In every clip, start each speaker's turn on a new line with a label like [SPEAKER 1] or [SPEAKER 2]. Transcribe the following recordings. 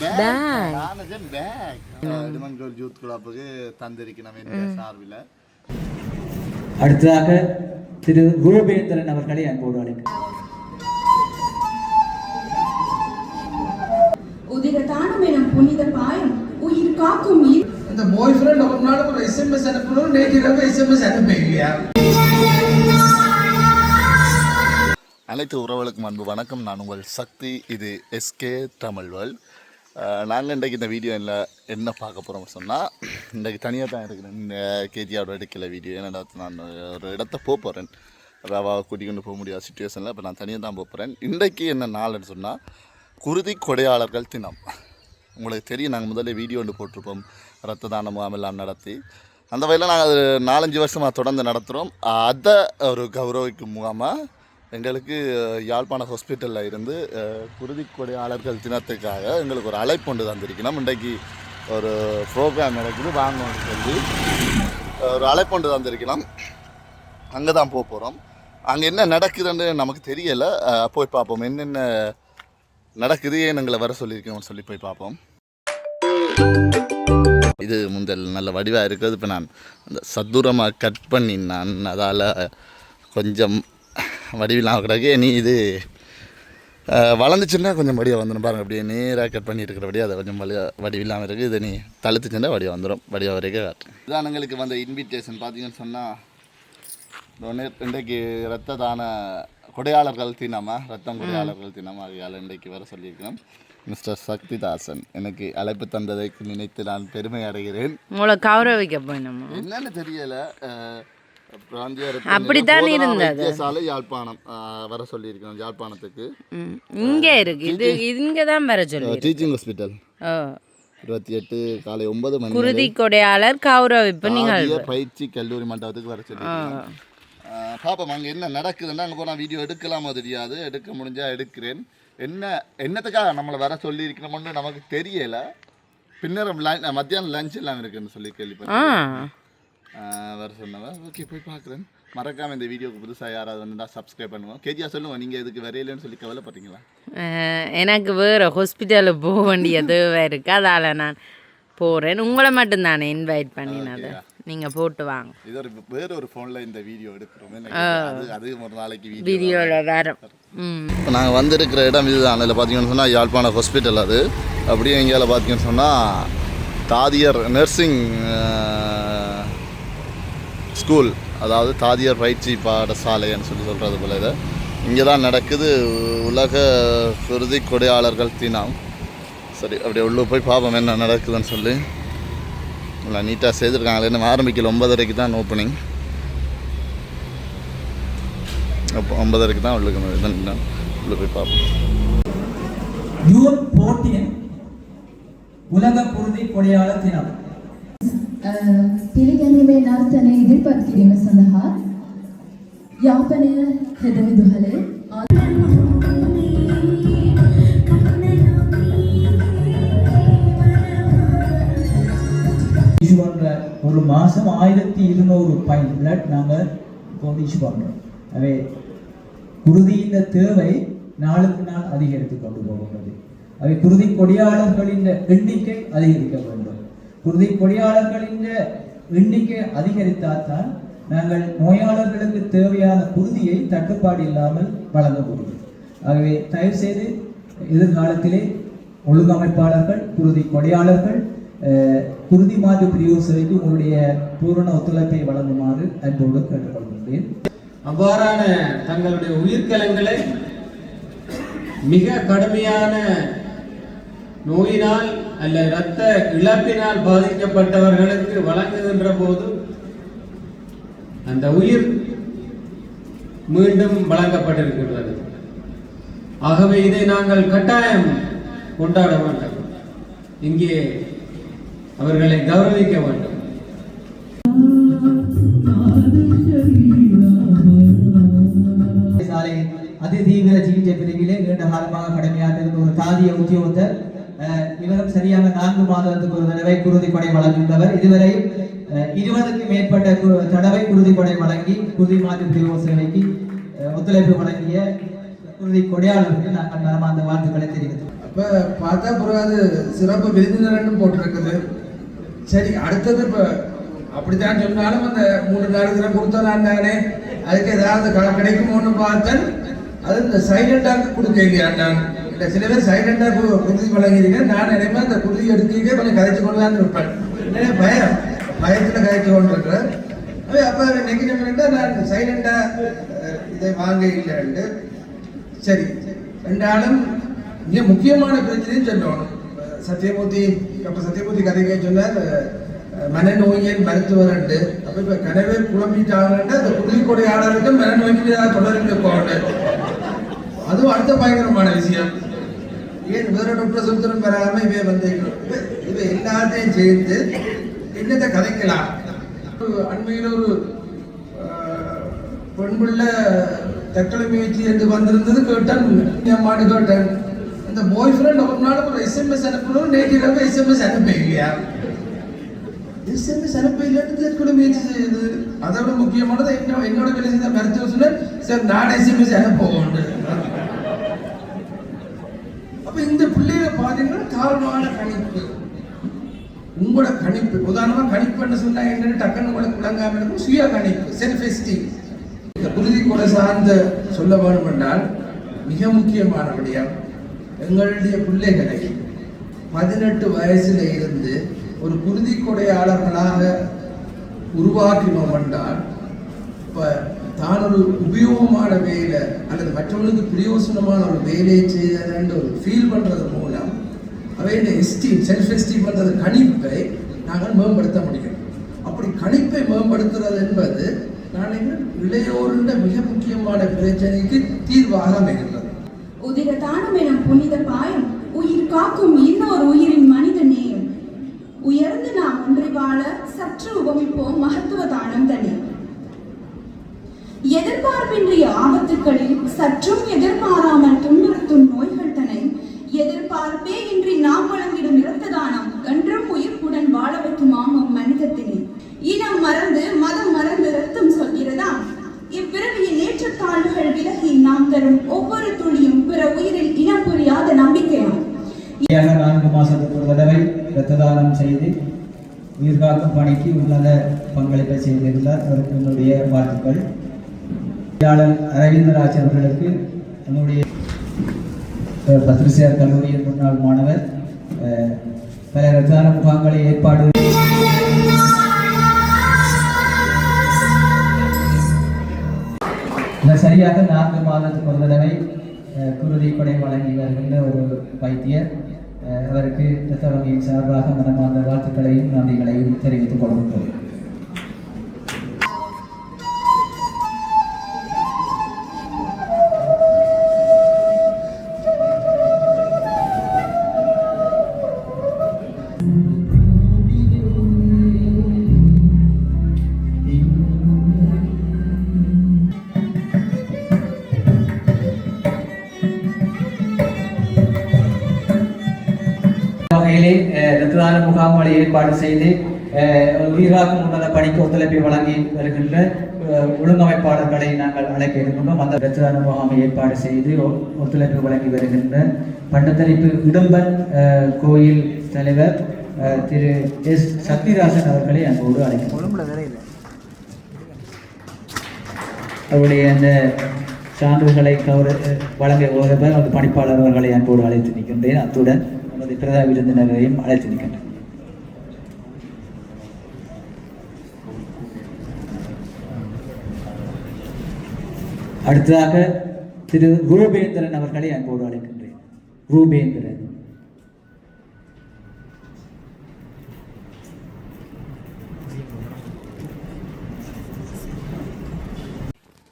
[SPEAKER 1] Back இடுமன்கோல் youth கிளப்புக்கு தந்திருக்கணும் என்ற சார்பில்.
[SPEAKER 2] அடுத்ததாக திரு குருபேந்திரன் அவர்களை அன்போடு அழைக்கிறேன்
[SPEAKER 3] உதிர தானம் எனும் புனித பாயம் உயிர் காக்கும்
[SPEAKER 4] இந்த பாய் ஃப்ரெண்ட் ஒரு நாள் ஒரு எஸ்எம்எஸ் அனுப்பணும் நேற்று இரவு எஸ்எம்எஸ் அனுப்ப இல்லையா
[SPEAKER 1] அனைத்து உறவுகளுக்கும் அன்பு வணக்கம். நான் உங்கள் சக்தி இது எஸ்கே தமிழ் வேர்ல்ட் நாங்கள் இன்றைக்கு இந்த வீடியோ என்ன என்ன பார்க்க போகிறோம்னு சொன்னால் இன்றைக்கு தனியாக தான் இருக்கிறேன். கேஜியாவோட எடுக்கல வீடியோ. ஏன்னா நான் ஒரு இடத்த போக போகிறேன் ரவாவை கூட்டி கொண்டு போக முடியாத சுச்சுவேஷனில் இப்போ நான் தனியாக தான் போக போகிறேன் இன்றைக்கு என்ன நாள்னு சொன்னால் குருதி கொடையாளர்கள் தினம். உங்களுக்கு தெரியும் நாங்கள் முதல்ல வீடியோ ஒன்று போட்டிருப்போம். ரத்த தானமும் எல்லாம் நடத்தி. அந்த வகையில் நாங்கள் அது நாலஞ்சு வருஷமாக தொடர்ந்து நடத்துகிறோம் அதை ஒரு கௌரவிக்கும் முகாமாக எங்களுக்கு யாழ்ப்பாண ஹாஸ்பிட்டலில் இருந்து குருதி கொடையாளர்கள் தினத்துக்காக எங்களுக்கு ஒரு அழைப்பு ஒன்று தந்திருக்கணும் இன்றைக்கு ஒரு ப்ரோக்ராம் நடக்குது வாங்கணும்னு சொல்லி. ஒரு அழைப்பு ஒன்று தந்திருக்கலாம் அங்கே தான் போக போகிறோம் அங்கே என்ன நடக்குதுன்னு நமக்கு தெரியலை. போய் பார்ப்போம். என்னென்ன நடக்குது ஏன் எங்களை வர சொல்லியிருக்கோம்னு சொல்லி போய் பார்ப்போம். இது முந்தல் நல்ல வடிவாக இருக்கிறது இப்போ நான் அந்த சதுரமாக கட் பண்ணி நான் அதால் கொஞ்சம் வடிவிலாம் கிடக்கு நீ இது வளர்ந்துச்சுன்னா கொஞ்சம் வடிவாக வந்துடும் பாருங்க. அப்படியே நேராக கட் பண்ணி இருக்கிறபடியே அதை கொஞ்சம் வடிவ வடிவில்லாமல் இருக்குது. இது நீ தழுத்துச்சுன்னா வடிவாக வந்துடும் வடிவாக வரைக்கும் காட்டுறேன் இதான் எங்களுக்கு வந்த இன்விடேஷன் பார்த்தீங்கன்னு சொன்னால் இன்றைக்கு ரத்த தான கொடையாளர்கள் தினமா ரத்தம் கொடையாளர்கள் தினம் ஆகியால் இன்றைக்கு வர சொல்லியிருக்கிறோம். மிஸ்டர் சக்திதாசன் எனக்கு அழைப்பு தந்ததை நினைத்து நான் பெருமை அடைகிறேன்.
[SPEAKER 5] உங்களை கௌரவிக்க போயினோமா
[SPEAKER 1] என்னன்னு தெரியல
[SPEAKER 5] அப்படித்தான் இருந்தது.
[SPEAKER 1] வைத்தியசாலை யாழ்ப்பாணம் வர சொல்லியிருக்கிறோம் யாழ்ப்பாணத்துக்கு.
[SPEAKER 5] இங்கே இருக்கு. இது இங்கே தான் வர சொல்லி
[SPEAKER 1] டீச்சிங் ஹாஸ்பிட்டல். இருபத்தி எட்டு காலை ஒன்பது மணி
[SPEAKER 5] குருதி கொடையாளர் கௌரவிப்பு
[SPEAKER 1] ஆகிய பயிற்சி கல்லூரி மண்டபத்துக்கு வர அஹ், பாப்போம் அங்கே என்ன நடக்குதுன்னா அங்கே போனால் வீடியோ எடுக்கலாமோ தெரியாது எடுக்க முடிஞ்சா எடுக்கிறேன். என்ன என்னத்துக்காக நம்மளை வர சொல்லியிருக்கணும்னு நமக்கு தெரியல. பின்னர் மத்தியானம் லஞ்ச் எல்லாம் இருக்குன்னு சொல்லி கேள்விப்பட்டேன் வர சொன்னவன் ஓகே போய் பார்க்குறேன் மறக்காம இந்த வீடியோக்கு புதுசாக யாராவது வந்தா சப்ஸ்கிரைப் பண்ணுவோம் கேஜியா சொல்லுங்க. நீங்கள் இதுக்கு வரையிலன்னு சொல்லி கவலைப்படுறீங்களா?
[SPEAKER 5] எனக்கு வேறு ஹாஸ்பிட்டலுக்கு போக வேண்டிய தேவை இருக்குது அதால் நான் போகிறேன் உங்களை மட்டும்தானே இன்வைட் பண்ணினது. நீங்கள் போட்டு வாங்க.
[SPEAKER 1] இது ஒரு வேற ஒரு ஃபோனில் இந்த வீடியோ எடுக்கிறோம். அது அது ஒரு நாளைக்கு வீடியோ
[SPEAKER 5] வீடியோவில் வரும். ம்.
[SPEAKER 1] இப்போ நாங்கள் வந்திருக்கிற இடம் இதுதான். அதில் பார்த்தீங்கன்னு சொன்னால் யாழ்ப்பாண ஹாஸ்பிட்டல் அது. அப்படியே எங்கேயால பார்த்தீங்கன்னு சொன்னால் தாதியர் நர்சிங் ஸ்கூல் அதாவது தாதியர் பயிற்சி பாடசாலைன்னு சொல்லி சொல்கிறது போல இதை. இங்கே தான் நடக்குது உலக சுருதி கொடையாளர்கள் தினம். சரி அப்படியே உள்ளே போய் பார்ப்போம் என்ன நடக்குதுன்னு சொல்லி. நல்லா நீட்டாக செய்திருக்காங்க இன்னும் ஆரம்பிக்கல. ஒன்பதரைக்கு தான் ஓப்பனிங் அப்போ ஒன்பதரைக்கு தான் உள்ளுக்கு உள்ளே போய் பார்ப்போம்.
[SPEAKER 2] ஜூன் 14 உலக குருதி கொடையாளர் தினம்.
[SPEAKER 6] පිළිගැනීමේ නර්තනය ඉදිරිපත් කිරීම සඳහා යාපනය හෙදවිදුහලේ
[SPEAKER 2] இஷ்யூ பண்ற ஒரு மாசம் ஆயிரத்தி இருநூறு பைன் பிளட் நாங்கள் இப்போ இஷ்யூ பண்றோம் அவை குருதியின் தேவை நாளுக்கு நாள் அதிகரித்து கொண்டு போகின்றது அவை குருதி கொடியாளர்களின் எண்ணிக்கை அதிகரிக்க வேண்டும் குருதி பொறியாளர்களின் எண்ணிக்கை அதிகரித்தால்தான் நாங்கள் நோயாளர்களுக்கு தேவையான குருதியை தட்டுப்பாடு இல்லாமல் வழங்க முடியும். ஆகவே தயவு செய்து எதிர்காலத்திலே ஒழுங்கமைப்பாளர்கள் குருதி கொடையாளர்கள் குருதி மாற்று பிரிவு சேவைக்கு உங்களுடைய பூரண ஒத்துழைப்பை வழங்குமாறு அன்போடு கேட்டுக்கொள்கின்றேன்.
[SPEAKER 4] அவ்வாறான தங்களுடைய உயிர்க்கலங்களை மிக கடுமையான நோயினால் அல்ல இரத்த இழப்பினால் பாதிக்கப்பட்டவர்களுக்கு வழங்குகின்ற போது அந்த உயிர் மீண்டும் வழங்கப்பட்டிருக்கின்றது. ஆகவே இதை நாங்கள் கட்டாயம் கொண்டாட வேண்டும். இங்கே அவர்களை கௌரவிக்க வேண்டும்.
[SPEAKER 2] அதிதீவிர சிகிச்சை பிரிவிலே நீண்ட காலமாக கடமையாற்றிருந்த ஒரு தாதிய உத்தியோகத்தர் இவரும் சரியாக நான்கு மாதத்துக்கு ஒரு தடவை குருதி கொடை வழங்குகின்றவர். இதுவரை இருபதுக்கு மேற்பட்ட தடவை குருதி கொடை வழங்கி குருதி மாற்று பிரிவு சேவைக்கு ஒத்துழைப்பு வழங்கிய குருதி கொடையாளர்களுக்கு நாங்கள் அந்த வாழ்த்துக்களை தெரிவித்துள்ளோம்
[SPEAKER 4] அப்போ பார்த்தா பிறகு அது சிறப்பு விருந்தினர்னு போட்டிருக்குது. சரி அடுத்தது இப்போ அப்படித்தான் சொன்னாலும் அந்த மூணு நாலு தினம் கொடுத்தானே அதுக்கு ஏதாவது க- கிடைக்குமோன்னு பார்த்தேன். அது இந்த சைலண்டாக கொடுக்க இல்லையாண்டான் சில பேர் சைலண்டாக குருதி பழகிறீங்க நான் நினைப்பேன் அந்த குருதி எடுத்தீங்க கொஞ்சம் கதைச்சு கொண்டு தான் இருப்பேன். நிறைய பயம். பயத்தில் கதைச்சு கொண்டு இருக்கிறேன் அப்போ அப்போ நெகட்டிவ் நான் சைலண்டாக இதை வாங்க இல்லைன்ட்டு சரி. ரெண்டாலும் மிக முக்கியமான பிரச்சனையும் சொல்லணும் சத்யமூர்த்தி அப்போ சத்யமூர்த்தி கதைக்கே சொன்னார் மனநோயின் மருத்துவர் உண்டு அப்போ இப்போ கனவே குழம்பிட்டாங்கன்ட்டு அந்த புள்ளிக்கொடையாளருக்கு மனநோய்க்கு தொடர்பு அதுவும் அடுத்த பயங்கரமான விஷயம். ஏன் வேற டாக்டர் சுத்தரம் பெறாம இவை வந்து இவ- எல்லாத்தையும் சேர்ந்து என்னத்தை கதைக்கலாம்? அண்மையில் ஒரு பெண்புள்ள பெண் தற்கொலை முயற்சி என்று வந்திருந்தது கேட்டேன். அம்மாடு கேட்டேன். இந்த பாய் ஃப்ரெண்ட் ஒரு நாள் ஒரு எஸ்எம்எஸ் அனுப்பணும் நேற்று இரவு எஸ்எம்எஸ் அனுப்ப இல்லையா எஸ்எம்எஸ் அனுப்ப இல்லைன்னு தற்கொலை முயற்சி செய்யுது அதோட முக்கியமானது என்ன என்னோட வேலை செய்த மருத்துவ சொன்ன சார் நான் எஸ்எம்எஸ் அனுப்புவோம் அப்ப இந்த பிள்ளைகளை பாத்தீங்கன்னா தாழ்வான கணிப்பு. உங்களோட கணிப்பு. உதாரணமா கணிப்புன்னு சொன்னா? என்னன்னு டக்குன்னு உங்களுக்கு விளங்காம இருக்கும். சுய கணிப்பு செல்ஃப் எஸ்டீம் இந்த குருதி கொலை சார்ந்த சொல்ல வேண்டும் என்றால் மிக முக்கியமானபடியா எங்களுடைய பிள்ளைகளை பதினெட்டு வயசுல இருந்து ஒரு குருதி கொடையாளர்களாக உருவாக்கினோம் என்றால் இப்போ தான் ஒரு உபயோகமான வேலை அல்லது மற்றவர்களுக்கு பிரயோசனமான ஒரு வேலையை செய்ததுன்ற ஒரு ஃபீல் பண்ணுறது மூலம் அவையோட எஸ்டீம் செல்ஃப் எஸ்டீம் பண்ணுறது கணிப்பை நாங்கள் மேம்படுத்த முடியும். அப்படி கணிப்பை மேம்படுத்துறது என்பது நாளைக்கு இளையோருண்ட மிக முக்கியமான பிரச்சனைக்கு தீர்வாக அமைகின்றது.
[SPEAKER 3] உதிர தானம் எனும் புனித பாயம் உயிர் காக்கும் இன்னொரு உயிரின் மனித நேயம் உயர்ந்து நாம் ஒன்றை வாழ சற்று உபமிப்போம் மகத்துவ தானம் தனி. எதிர்பார்ப்பின்றிய ஆபத்துக்களில் சற்றும் எதிர்பாராமல் துன்புறுத்தும் நோய்கள் தனை எதிர்பார்ப்பே இன்றி நாம் வழங்கிடும் இரத்த தானம் என்றும் உயிர்ப்புடன் வாழ வைக்கும் ஆமம் மனிதத்தினை இனம் மறந்து மதம் மறந்து ரத்தம் சொல்கிறதா? இவ்விரவியின் ஏற்றத்தாழ்வுகள் விலகி நாம் தரும் ஒவ்வொரு துளியும் பிற உயிரில் இனம் புரியாத
[SPEAKER 2] நம்பிக்கையாகும் நான்கு மாசத்துக்கு ஒரு தடவை இரத்த தானம் செய்து உயிர்காக்கும் பணிக்கு உன்னத பங்களிப்பை செய்திருந்தார். அவருக்கு என்னுடைய வாழ்த்துக்கள். அரவிந்தராஜ் அவர்களுக்கு என்னுடைய அஹ், பத்ரிசியார் கல்லூரியின் முன்னாள் மாணவர் அஹ், பல இரத்த முகாம்களை ஏற்பாடு இந்த சரியாக நான்கு மாதத்துக்கு ஒரு தடவை அஹ், குருதி கொடை வழங்கி வருகின்ற ஒரு வைத்தியர் அவருக்கு இரத்த வங்கியின் சார்பாக மனமார்ந்த வாழ்த்துக்களையும் நன்றிகளையும் தெரிவித்துக் கொள்கின்றோம். வகையிலே அஹ், முகாம்களை ஏற்பாடு செய்து அஹ், உயிராக்கும் உன்னத பணிக்கு ஒத்துழைப்பை வழங்கி வருகின்ற ஒழுங்கமைப்பாளர்களை நாங்கள் அழைக்க இருக்கின்றோம் அந்த இரத்த முகாமை ஏற்பாடு செய்து ஒத்துழைப்பு வழங்கி வருகின்ற பண்டத்தரிப்பு இடும்பன் கோயில் தலைவர் திரு எஸ் சக்திராசன் அவர்களை அன்போடு அழைக்கிறோம் அவருடைய அந்த சான்றுகளை கௌர வழங்க கௌரவர் அந்த பணிப்பாளர் அவர்களை அன்போடு அழைத்து நிற்கின்றேன் அத்துடன் நமது பிரதம விருந்தினரையும் அழைத்து நிற்கின்றேன் அடுத்ததாக திரு ரூபேந்திரன் அவர்களை அன்போடு அழைக்கின்றேன். ரூபேந்திரன்.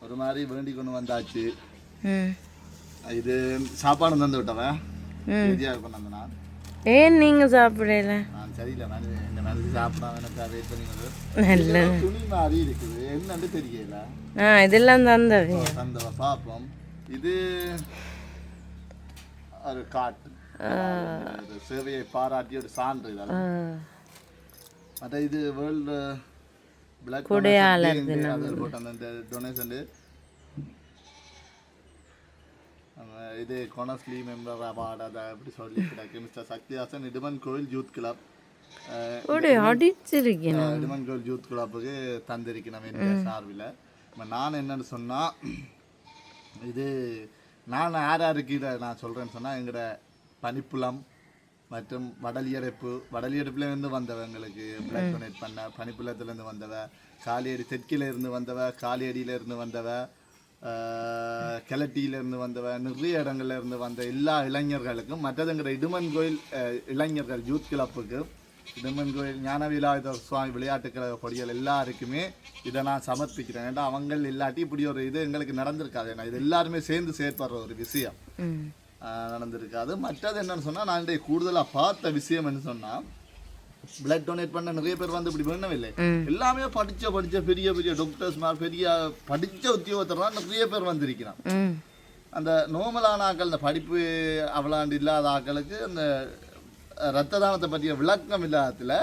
[SPEAKER 1] ஒரு மாதிரி வேண்டி கொண்டு வந்தாச்சு.
[SPEAKER 5] ம்
[SPEAKER 1] இது சாப்பாடு தந்து விட்டவன். கொண்டு வந்தேன்
[SPEAKER 5] ஏன் நீங்கள் சாப்பிடல?
[SPEAKER 1] நான் சரியில்லை இந்த மனது சாப்பிடாம எனக்கு வெயிட் பண்ணிக்கிறது
[SPEAKER 5] நல்ல
[SPEAKER 1] துணி மாதிரி இருக்குது. என்னன்னு தெரியல.
[SPEAKER 5] ஆ இதெல்லாம் தந்தது.
[SPEAKER 1] தந்தவ? பார்ப்போம் இது ஒரு காட்டு. சேவையை பாராட்டி ஒரு சான்று இதெல்லாம் மற்ற இது வேர்ல்டு பிளாக்
[SPEAKER 5] கொடையாளர்
[SPEAKER 1] போட்டு அந்த டொனேஷன் இது கொனஸ்லி மெம்பர் அவார்டு அதை எப்படி சொல்லி கிடக்கு மிஸ்டர் சக்திதாசன் இடுமன் கோயில் யூத் கிளப். இடுமன் கோயில் யூத் கிளப்புக்கு தந்திருக்கணும் என் சார்பில். இப்போ நான் என்னன்னு சொன்னால் இது நான் யார் யாருக்கு இதை நான் சொல்கிறேன்னு சொன்னால் எங்களோட பனிப்புலம் மற்றும் வடலியடைப்பு. வடலியடைப்புலேருந்து வந்தவ எங்களுக்கு பிளட் டொனேட் பண்ண பனிப்புலத்துலேருந்து வந்தவ காலியடி தெற்கில இருந்து வந்தவ காலியடியில இருந்து வந்தவ ஆஹ், கிழட்டியிலிருந்து வந்தவ நிறைய இடங்கள்ல இருந்து வந்த எல்லா இளைஞர்களுக்கும் மற்றது எங்களோட இடுமன் கோயில் இளைஞர்கள் யூத் கிளப்புக்கு இடுமன் கோயில் ஞானவிலாயுத சுவாமி விளையாட்டு கழக கொடிகள் எல்லாருக்குமே இதை நான் சமர்ப்பிக்கிறேன். ஏன்னா அவங்க இல்லாட்டி இப்படி ஒரு இது எங்களுக்கு நடந்திருக்காது. ஏன்னா இது எல்லாருமே சேர்ந்து செயற்படுற ஒரு விஷயம். நடந்திருக்காது. மற்றது என்னன்னு சொன்னால் நான் இன்றைய கூடுதலாக பார்த்த விஷயம் என்ன சொன்னால் பிளட் டொனேட் பண்ண நிறைய பேர் வந்து இப்படி பண்ணவில்லை. எல்லாமே படிச்ச படிச்ச பெரிய பெரிய டாக்டர்ஸ் பெரிய படிச்ச உத்தியோகத்தர் நிறைய பேர் வந்திருக்கிறான் அந்த நோமலான ஆக்கள் இந்த படிப்பு அவ்வளாண்டு இல்லாத ஆக்களுக்கு அந்த ரத்த தானத்தை பற்றிய விளக்கம் இல்லாததுல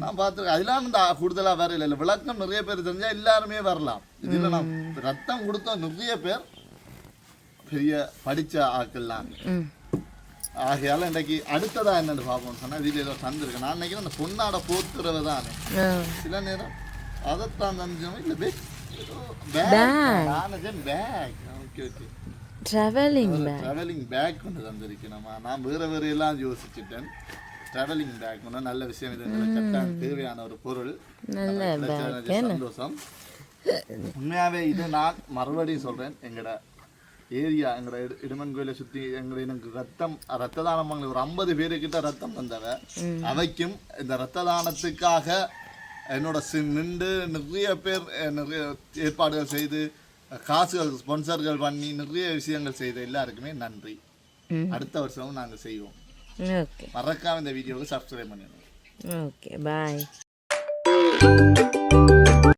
[SPEAKER 1] நான் பார்த்துருக்கேன். அதெல்லாம் இந்த கூடுதலாக வேற இல்லை. விளக்கம் நிறைய பேர் தெரிஞ்சா எல்லாருமே வரலாம். இதில் நான் ரத்தம் கொடுத்த நிறைய பேர். பெரிய படிச்ச ஆக்கள்லாம். ஆகையால இன்றைக்கு அடுத்ததா என்னன்னு பார்ப்போம்னு சொன்னா வீடியோ ஏதோ தந்திருக்கு நான் நினைக்கிறேன் அந்த பொண்ணாட போத்துறவு தானே. சில நேரம் அதைத்தான் தந்தோம் இல்லை
[SPEAKER 5] bag.
[SPEAKER 1] Bag bag okay okay
[SPEAKER 5] travelling bag
[SPEAKER 1] travelling bag கொண்டு தந்திருக்கணுமா? நான் வேற வேற எல்லாம் யோசிச்சுட்டேன். ட்ராவலிங் பேக் ஒன்று நல்ல விஷயம். இது கட்டாயம் தேவையான ஒரு பொருள்.
[SPEAKER 5] நல்ல
[SPEAKER 1] சந்தோஷம். உண்மையாவே இது நான் மறுபடியும் சொல்றேன். எங்கட ஏரியா எங்கட இடு- இடுமன் கோயிலை சுத்தி எங்களை எனக்கு ரத்தம் ரத்த தானம் ஒரு ஐம்பது பேருக்கிட்ட ரத்தம் வந்தவ அவைக்கும் இந்த ரத்த தானத்துக்காக என்னோட நின்று நிறைய பேர் நிறைய ஏற்பாடுகள் செய்து காசுகள் ஸ்பான்சர்கள் பண்ணி நிறைய விஷயங்கள் செய்த எல்லாருக்குமே நன்றி. அடுத்த வருஷமும் நாங்கள் செய்வோம். மறக்காம இந்த வீடியோவை சப்ஸ்கிரைப் பண்ணிடுவோம்
[SPEAKER 5] ஓகே பாய்.